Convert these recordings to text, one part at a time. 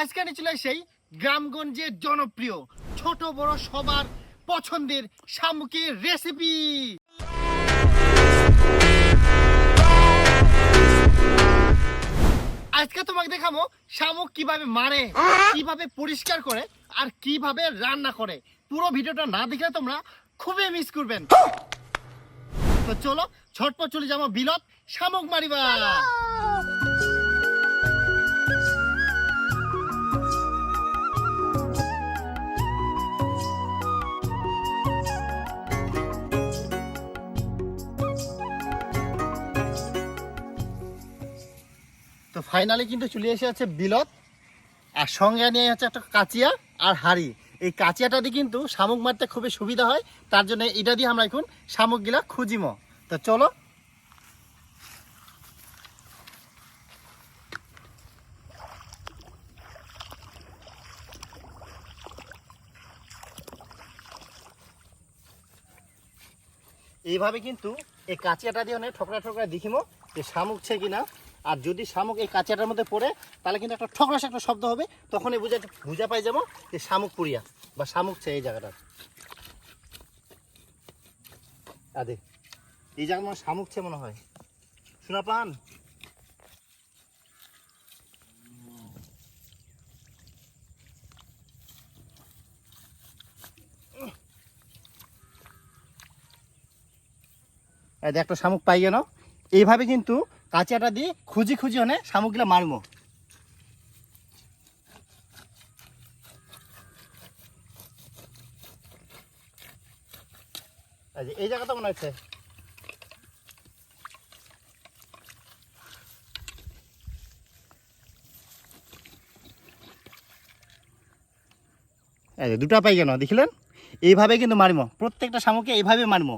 আজকে আমি চলে সেই গ্রামগঞ্জের জনপ্রিয়, ছোট বড় সবার পছন্দের শামুকের রেসিপি আজকে তোমাকে দেখাবো শামুক কীভাবে মারে, কীভাবে পরিষ্কার করে আর কীভাবে রান্না করে। পুরো ভিডিওটা না দেখলে তোমরা খুবই মিস করবেন। তো চলো ঝটপট চলে যাব বিলত শামুক মারিবা ফাইনালি কিন্তু চলে এসে আছে বিলত, আর সঙ্গে নিয়ে হচ্ছে একটা কাচিয়া আর হাড়ি। এই কাচিয়াটা দিয়ে কিন্তু শামুক মারতে খুবই সুবিধা হয়, তার জন্য এটা দিয়ে আমরা এখন শামুকগুলা খুঁজিম। তো চলো। এইভাবে কিন্তু এই কাঁচিয়াটা দিয়ে অনেক ঠকরা ঠকরা দেখিম যে শামুক ছে কিনা। আর যদি শামুক এই কাঁচিয়াটার মধ্যে পড়ে, তাহলে কিন্তু একটা ঠকরাস একটা শব্দ হবে, তখনই বুঝা বুঝা পাই যাব যে শামুক পুরিয়া বা শামুক ছে এই জায়গাটা আদে এই জায়গা মনে শামুক ছে মনে হয়। শোনা পান? একটা শামুক পাই গেল এইভাবে কিন্তু কাঁচাটা দিয়ে খুঁজি খুঁজি অনে শামুকগুলো মারবো। এই জায়গাটা মনে হচ্ছে। দুটা পাই কেন দেখিলেন? এইভাবে কিন্তু মারিমো প্রত্যেকটা শামুকে এইভাবে মারমো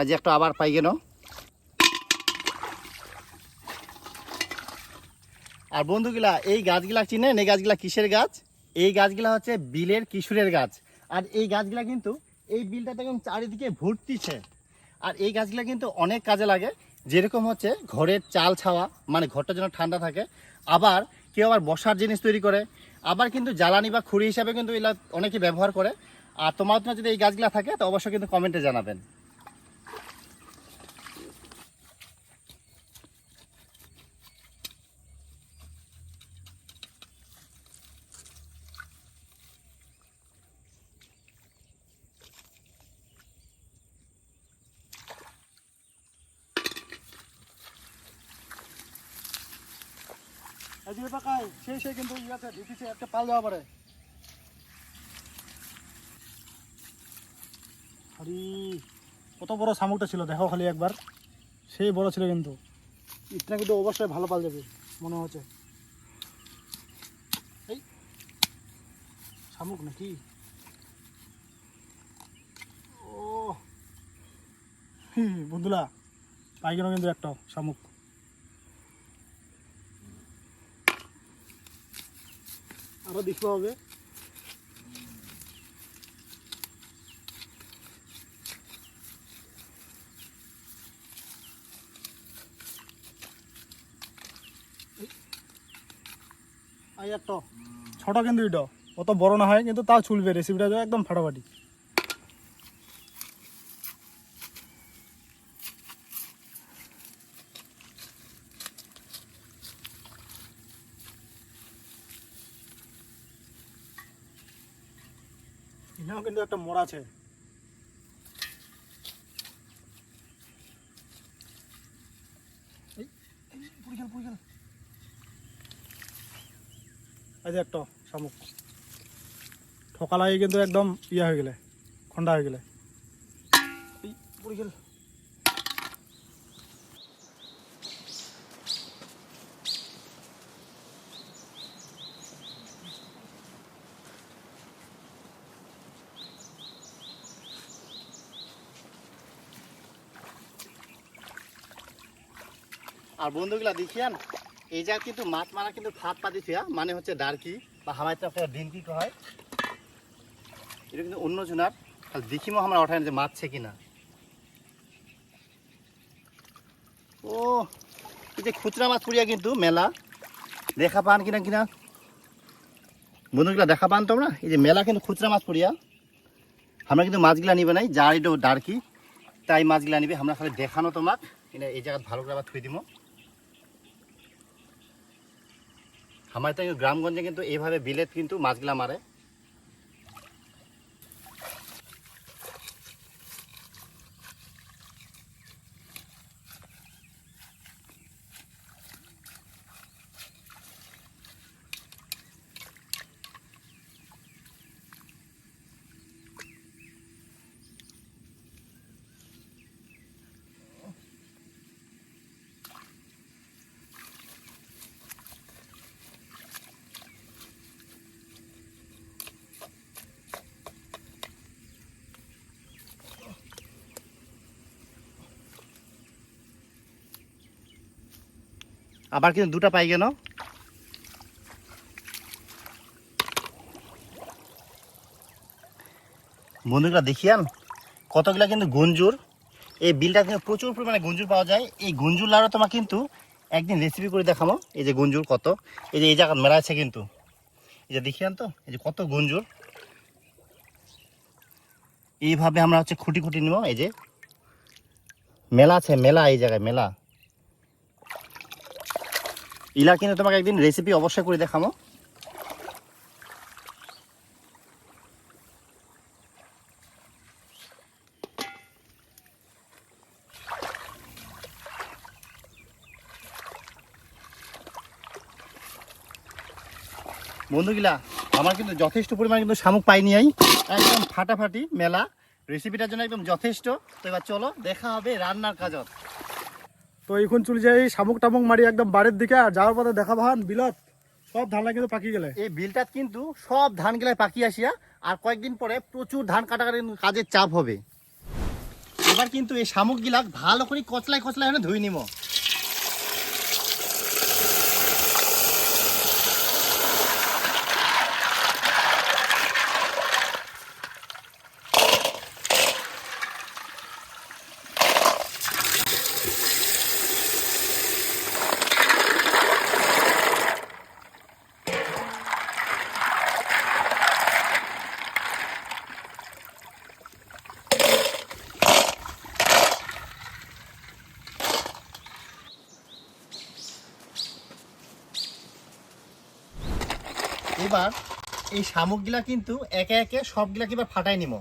আজ একটা আবার পাই গেল আর বন্ধুগুলা, এই গাছগুলা চিনেন? এই গাছগুলা কিসের গাছ? এই গাছগুলা হচ্ছে বিলের কিশোরের গাছ। আর এই গাছগুলা কিন্তু, এই বিলটা দেখুন চারিদিকে ভর্তিছে। আর এই গাছগুলা কিন্তু অনেক কাজে লাগে। যেরকম হচ্ছে ঘরের চাল ছাওয়া মানে ঘরটা যেন ঠান্ডা থাকে। আবার কেউ আবার বসার জিনিস তৈরি করে। আবার কিন্তু জ্বালানি বা খুঁড়ি হিসাবে কিন্তু এগুলা অনেকে ব্যবহার করে। আর তোমার যদি এই গাছগুলা থাকে, তো অবশ্যই কিন্তু কমেন্টে জানাবেন। সেই সেই কিন্তু ইয়াতে দিতেছে একটা পাল দেওয়া পারে। আরে কত বড় শামুকটা ছিল দেখো খালি একবার। সেই বড় ছিল কিন্তু। ইটটা কিন্তু অবশ্যই ভালো পাল যাবে মনে হচ্ছে। এই শামুক নাকি? ও হি, বন্ধুলা পাই গেল কিন্তু একটা শামুক। আরও দেখতে হবে। ছোট কিন্তু এটা। অত বড় না হয়, কিন্তু তাও চুলবে রেসিপিটা একদম ফাটাফাটি। এখানেও কিন্তু একটা মোড় আছে। একটা শামুক। ঠকা লাগে কিন্তু একদম ইয়া হয়ে গেলে, খন্ডা হয়ে গেলে। পুরি গেল। আর বন্ধুগুলা দেখিয়ান, এই জায়গা কিন্তু মাছ মারা কিন্তু ফাঁদ পাতি থিয়া মানে হচ্ছে ডারকি বা হামাইতে আপনার ডিম কি হয় এটা কিন্তু অন্য জনার খালি দেখিমো আমরা ওঠায় যে ছে কিনা। ও, এই যে খুচরা মাছ পুড়িয়া কিন্তু মেলা, দেখা পান কিনা কিনা? বন্ধুগুলা দেখা পান তোমরা? এই যে মেলা কিন্তু খুচরা মাছ পুড়িয়া। আমরা কিন্তু মাছগুলা নিবে নাই, যার এটা ডারকি, তাই মাছগুলা নিবে আমরা খালি দেখানো তোমাক এই জায়গায় ভালো করে আবার থুই দিব আমার তো গ্রামগঞ্জে কিন্তু এইভাবে বিলেত কিন্তু মাছগুলা মারে। আবার কিন্তু দুটা পাই গেল বন্ধুগুলা দেখিয়ান, কতগুলা কিন্তু গুঞ্জুর। এই বিলটা কিন্তু প্রচুর পরিমাণে গুঞ্জুর পাওয়া যায়। এই গঞ্জুর লাড়া তোমার কিন্তু একদিন রেসিপি করে দেখামো, এই যে গুঞ্জুর কত। এই যে এই জায়গা মেলা আছে কিন্তু। এই যে দেখিয়ান তো, এই যে কত গুঞ্জুর। এইভাবে আমরা হচ্ছে খুঁটি খুঁটি নিব এই যে। মেলা আছে, মেলা, এই জায়গায় মেলা। ইলা কিন্তু তোমাকে একদিন রেসিপি অবশ্যই করে দেখামো। বন্ধুগুলা আমার কিন্তু যথেষ্ট পরিমাণে কিন্তু শামুক পাইনি আই একদম ফাটাফাটি মেলা। রেসিপিটার জন্য একদম যথেষ্ট। তো এবার চলো, দেখা হবে রান্নার কাজত। তো এখন চলে যাই, শামুক টামুক মারি একদম বাড়ির দিকে, আর যাওয়ার পথে দেখা ভান, বিলত, সব ধান কিন্তু পাকি গেলে। এই বিলটাত কিন্তু সব ধান গেলে পাকি আসিয়া, আর কয়েকদিন পরে প্রচুর ধান কাটাকাটি কাজের চাপ হবে। এবার কিন্তু এই শামুক গিলাক ভালো করে কচলায় কচলায় ধুই নিব এবার এই শামুকগুলা কিন্তু একে একে সবগুলাকে কিবা ফাটাই নিব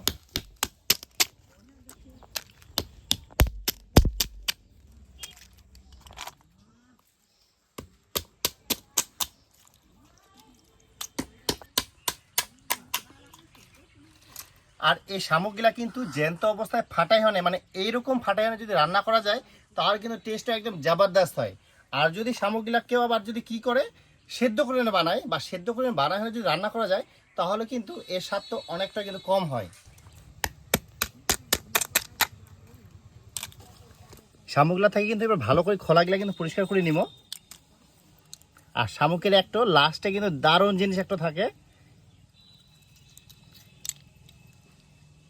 আর এই শামুকগুলা কিন্তু জ্যান্ত অবস্থায় ফাটাই হয় মানে এইরকম ফাটাই হয় যদি রান্না করা যায়, তাহলে কিন্তু টেস্টটা একদম জবরদস্ত হয়। আর যদি শামুকগুলা কেউ আবার যদি কি করে সেদ্ধ করে বানায় বা সেদ্ধ করে বানায় হলে যদি রান্না করা যায়, তাহলে কিন্তু এর স্বাদ তো অনেকটা কিন্তু কম হয়। শামুকগুলা থেকে কিন্তু এবার ভালো করে খোলাগুলা কিন্তু পরিষ্কার করে নিব। আর শামুকের একটা লাস্টে কিন্তু দারুণ জিনিস একটা থাকে।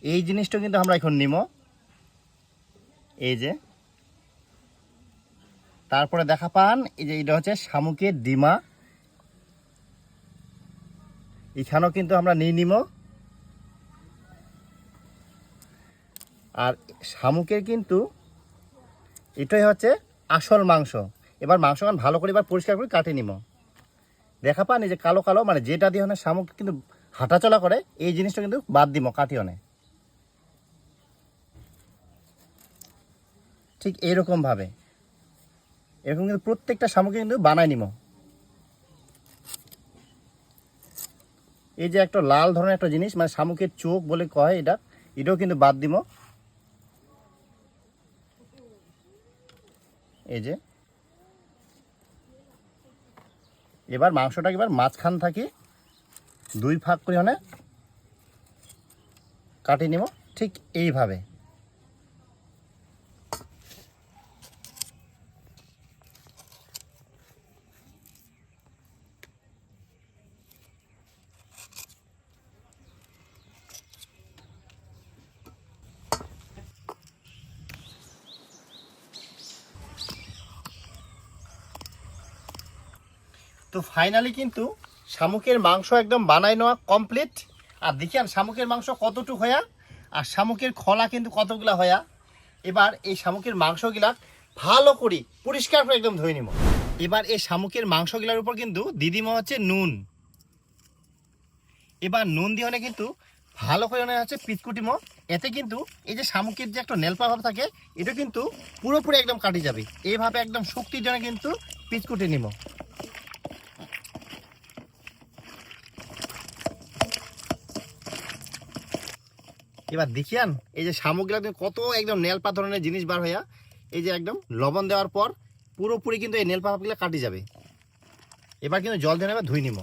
এই জিনিসটা কিন্তু আমরা এখন নিব। এই যে। তারপরে দেখা পান, এই যে এটা হচ্ছে শামুকের ডিমা। এখানেও কিন্তু আমরা নিয়ে নিব আর শামুকের কিন্তু এটাই হচ্ছে আসল মাংস। এবার মাংস ভালো করে এবার পরিষ্কার করে কাটে নিব দেখা পান যে কালো কালো মানে যেটা দিয়ে হয় শামুক কিন্তু হাঁটাচলা করে, এই জিনিসটা কিন্তু বাদ দিব কাটিওনে ঠিক এইরকম ভাবে। এরকম কিন্তু প্রত্যেকটা শামুকে কিন্তু বানায় নিব এই যে একটা লাল ধরনের একটা জিনিস মানে শামুকের চোখ বলে কয় এটা, এটাও কিন্তু বাদ দিব এই যে। এবার মাংসটাকে এবার মাঝখান থাকি দুই ফাঁক করে মানে কাটিয়ে নিব ঠিক এইভাবে। তো ফাইনালি কিন্তু শামুকের মাংস একদম বানাই নেওয়া কমপ্লিট আর দেখিয়ান, শামুকের মাংস কতটুকু হয়া আর শামুকের খোলা কিন্তু কতগুলা হয়া এবার এই শামুকের মাংসগুলা ভালো করে, পরিষ্কার করে একদম ধুয়ে নিব এবার এই শামুকের মাংসগুলার উপর কিন্তু দিদিমা হচ্ছে নুন। এবার নুন দিয়ে অনেক কিন্তু ভালো করে অনেক হচ্ছে পিচকুটিমো। এতে কিন্তু এই যে শামুকের যে একটা নেলপা ভাব থাকে, এটা কিন্তু পুরোপুরি একদম কাটি যাবে। এইভাবে একদম শক্তির জন্য কিন্তু পিচকুটি নিব এবার দেখিয়ান এই যে তুমি কত একদম নেলপা ধরনের জিনিস বার হইয়া, এই যে একদম লবণ দেওয়ার পর পুরোপুরি কিন্তু এই নেলপা ভাবগুলো কাটি যাবে। এবার কিন্তু জল দিয়ে নেবে ধুই নিব।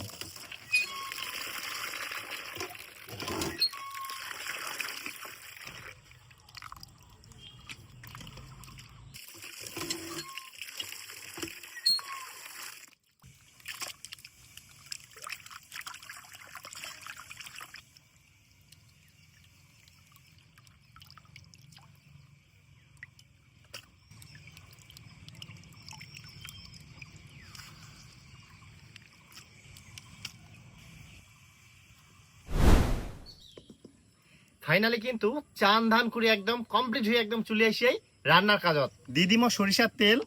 ফাইনালি কিন্তু চান ধান করে একদম কমপ্লিট হয়ে একদম চলে এসে রান্নার কাজত। দিদিম সরিষার তেল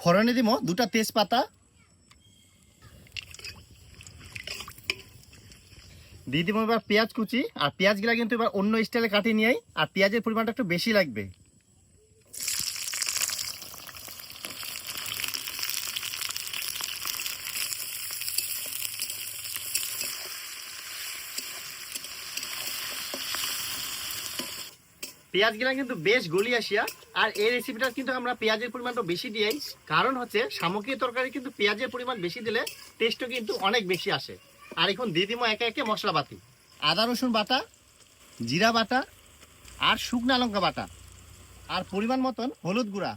ফরনে দিম দুটা তেজপাতা। দিয়ে দিব এবার পেঁয়াজ কুচি, আর পেঁয়াজগুলা কিন্তু এবার অন্য স্টাইলে কাটিয়ে নিয়ে আর পেঁয়াজের পরিমাণটা একটু বেশি লাগবে। পেঁয়াজগুলা কিন্তু বেশ গলি আসিয়া, আর এই রেসিপিটা কিন্তু আমরা পেঁয়াজের পরিমাণটা বেশি দিই কারণ হচ্ছে সামগ্রিক তরকারি কিন্তু পেঁয়াজের পরিমাণ বেশি দিলে টেস্টও কিন্তু অনেক বেশি আসে। আর এখন দিয়ে দিব একে একে মশলাপাতি আদা, রসুন বাটা, জিরা বাটা, আর শুকনা লঙ্কা বাটা। আর পরিমাণ মতন হলুদ গুঁড়া।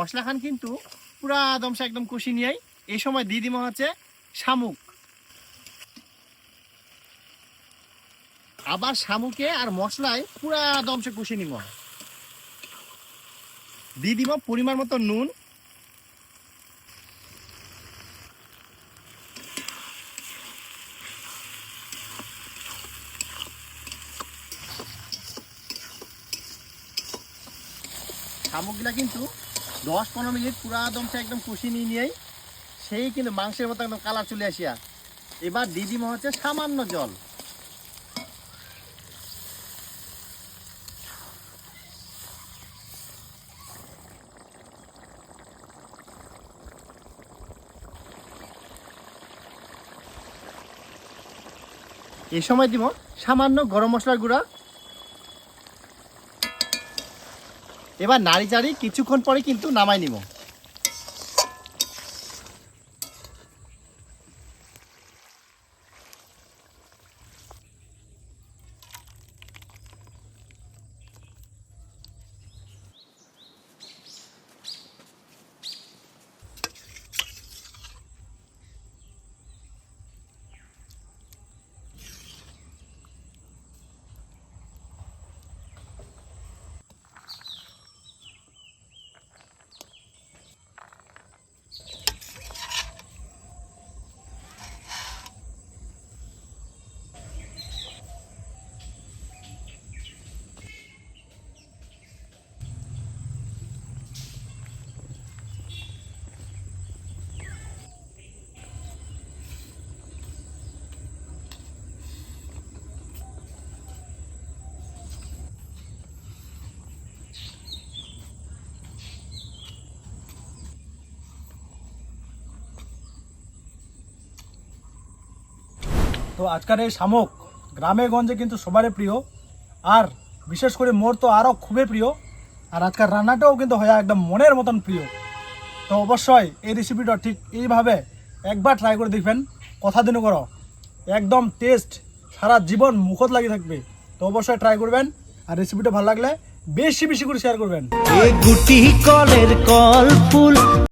মশলা খান কিন্তু পুরা দমসা একদম কষি নিয়েই। এই সময় দিয়ে দিব হচ্ছে শামুক। আবার শামুকে আর মশলায় পুরা দমসে কষি নিব। দিয়ে দিব পরিমাণ মতো নুন। শামুকগুলা কিন্তু দশ পনেরো মিনিট পুরা দমসে একদম কষি নিয়ে নিয়েই সেই কিন্তু মাংসের মতো একদম কালার চলে আসিয়া এবার দিদিমা হচ্ছে সামান্য জল। এই সময় দিব সামান্য গরম মশলার গুঁড়া। এবার নাড়ি চাড়ি কিছুক্ষণ পরে কিন্তু নামাই নিব। তো আজকের এই শামুক গ্রামে গঞ্জে কিন্তু সবারই প্রিয়। আর বিশেষ করে মোর তো আরও খুবই প্রিয়। আর আজকের রান্নাটাও কিন্তু হয় একদম মনের মতন প্রিয়। তো অবশ্যই এই রেসিপিটা ঠিক এইভাবে একবার ট্রাই করে দেখবেন। কথা দিন করো। একদম টেস্ট সারা জীবন মুখত লাগি থাকবে। তো অবশ্যই ট্রাই করবেন। আর রেসিপিটা ভালো লাগলে বেশি বেশি করে শেয়ার করবেন।